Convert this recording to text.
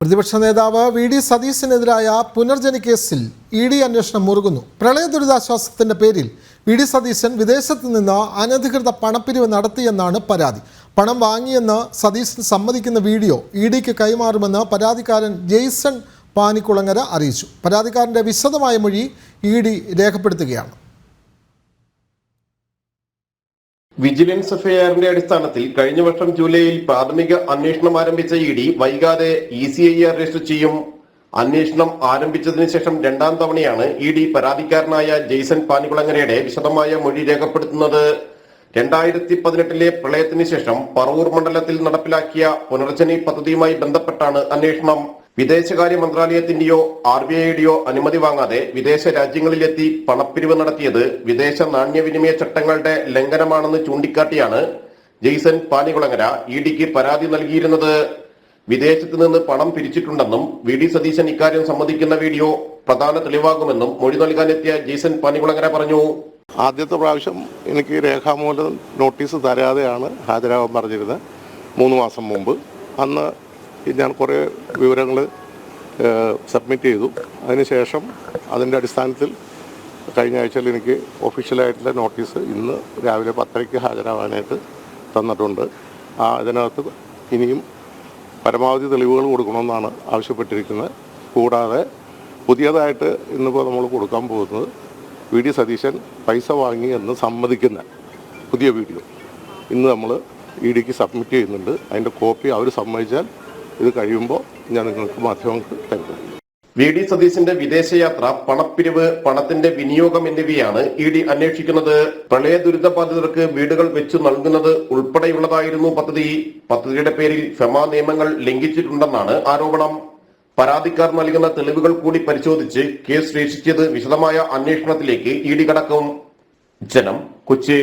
പ്രതിപക്ഷ നേതാവ് V D സതീശനെതിരായ Punarjani കേസിൽ ഇ ഡി അന്വേഷണം മുറുകുന്നു. പ്രളയ ദുരിതാശ്വാസത്തിന്റെ പേരിൽ വി ഡി സതീശൻ വിദേശത്ത് നിന്ന് അനധികൃത പണപ്പിരിവ് നടത്തിയെന്നാണ് പരാതി. പണം വാങ്ങിയെന്ന് സതീശൻ സമ്മതിക്കുന്ന വീഡിയോ ഇ ഡിക്ക് കൈമാറുമെന്ന് പരാതിക്കാരൻ ജെയ്സൺ പാനിക്കുളങ്ങര അറിയിച്ചു. പരാതിക്കാരന്റെ വിശദമായ മൊഴി ഇ ഡി രേഖപ്പെടുത്തുകയാണ്. വിജിലൻസ് എഫ്ഐആറിന്റെ അടിസ്ഥാനത്തിൽ കഴിഞ്ഞ വർഷം ജൂലൈയിൽ പ്രാഥമിക അന്വേഷണം ആരംഭിച്ച ഇ ഡി വൈകാതെ E C I R register ചെയ്യും. അന്വേഷണം ആരംഭിച്ചതിന് ശേഷം രണ്ടാം തവണയാണ് ഇ ഡി പരാതിക്കാരനായ ജെയ്സൺ പാനികുളങ്ങരയുടെ വിശദമായ മൊഴി രേഖപ്പെടുത്തുന്നത്. രണ്ടായിരത്തി പതിനെട്ടിലെ പ്രളയത്തിന് ശേഷം പറവൂർ മണ്ഡലത്തിൽ നടപ്പിലാക്കിയ പുനർജനി പദ്ധതിയുമായി ബന്ധപ്പെട്ടാണ് അന്വേഷണം. വിദേശകാര്യ മന്ത്രാലയത്തിന്റെയോ ആർ ബി ഐയുടെയോ അനുമതി വാങ്ങാതെ വിദേശ രാജ്യങ്ങളിലെത്തി പണപ്പിരിവ് നടത്തിയത് വിദേശ നാണ്യവിനിമയ ചട്ടങ്ങളുടെ ലംഘനമാണെന്ന് ചൂണ്ടിക്കാട്ടിയാണ് ജെയ്സൺ പാനികുളങ്ങര ഇ ഡിക്ക് പരാതി നൽകിയിരുന്നത്. വിദേശത്ത് നിന്ന് പണം പിരിച്ചിട്ടുണ്ടെന്നും വി ഡി സതീശൻ ഇക്കാര്യം സംബന്ധിക്കുന്ന വീഡിയോ പ്രധാന തെളിവാകുമെന്നും മൊഴി നൽകാനെത്തിയ ജെയ്സൺ പാനികുളങ്ങര പറഞ്ഞു. ആദ്യത്തെ പ്രാവശ്യം എനിക്ക് രേഖാമൂലം നോട്ടീസ് തരാതെയാണ് ഹാജരാകാൻ പറഞ്ഞിരുന്നത്. മൂന്ന് മാസം മുമ്പ്. അന്ന് ഞാൻ കുറേ വിവരങ്ങൾ സബ്മിറ്റ് ചെയ്തു. അതിനുശേഷം അതിന്റെ അടിസ്ഥാനത്തിൽ കഴിഞ്ഞ ആഴ്ചയിൽ എനിക്ക് ഒഫീഷ്യലായിട്ടുള്ള നോട്ടീസ് ഇന്ന് രാവിലെ പത്തരയ്ക്ക് ഹാജരാവാനായിട്ട് തന്നിട്ടുണ്ട്. ആ അതിനകത്ത് ഇനിയും പരമാവധി തെളിവുകൾ കൊടുക്കണമെന്നാണ് ആവശ്യപ്പെട്ടിരിക്കുന്നത്. കൂടാതെ പുതിയതായിട്ട് ഇന്നിപ്പോൾ നമ്മൾ കൊടുക്കാൻ പോകുന്നത് വി ഡി സതീശൻ പൈസ വാങ്ങി എന്ന് സമ്മതിക്കുന്ന പുതിയ വീഡിയോ. ഇന്ന് നമ്മൾ ഇ ഡിക്ക് സബ്മിറ്റ് ചെയ്യുന്നുണ്ട്. അതിന്റെ കോപ്പി അവർ സമ്മതിച്ചാൽ ഇത് കഴിയുമ്പോൾ ഞാൻ നിങ്ങൾക്ക് മാധ്യമങ്ങൾക്ക് തരുന്നത് വി ഡി സതീശിന്റെ വിദേശയാത്ര പണപ്പിരിവ് പണത്തിന്റെ വിനിയോഗം എന്നിവയാണ് ഇ ഡി അന്വേഷിക്കുന്നത്. പ്രളയ ദുരിതബാധിതർക്ക് വീടുകൾ വെച്ചു നൽകുന്നത് ഉൾപ്പെടെയുള്ളതായിരുന്നു പദ്ധതി. പദ്ധതിയുടെ പേരിൽ ഫെമ നിയമങ്ങൾ ലംഘിച്ചിട്ടുണ്ടെന്നാണ് ആരോപണം. പരാതിക്കാർ നൽകുന്ന തെളിവുകൾ കൂടി പരിശോധിച്ച് കേസ് രക്ഷിച്ചത് വിശദമായ അന്വേഷണത്തിലേക്ക് ഇ ഡി കടക്കും. ജനം കൊച്ചി.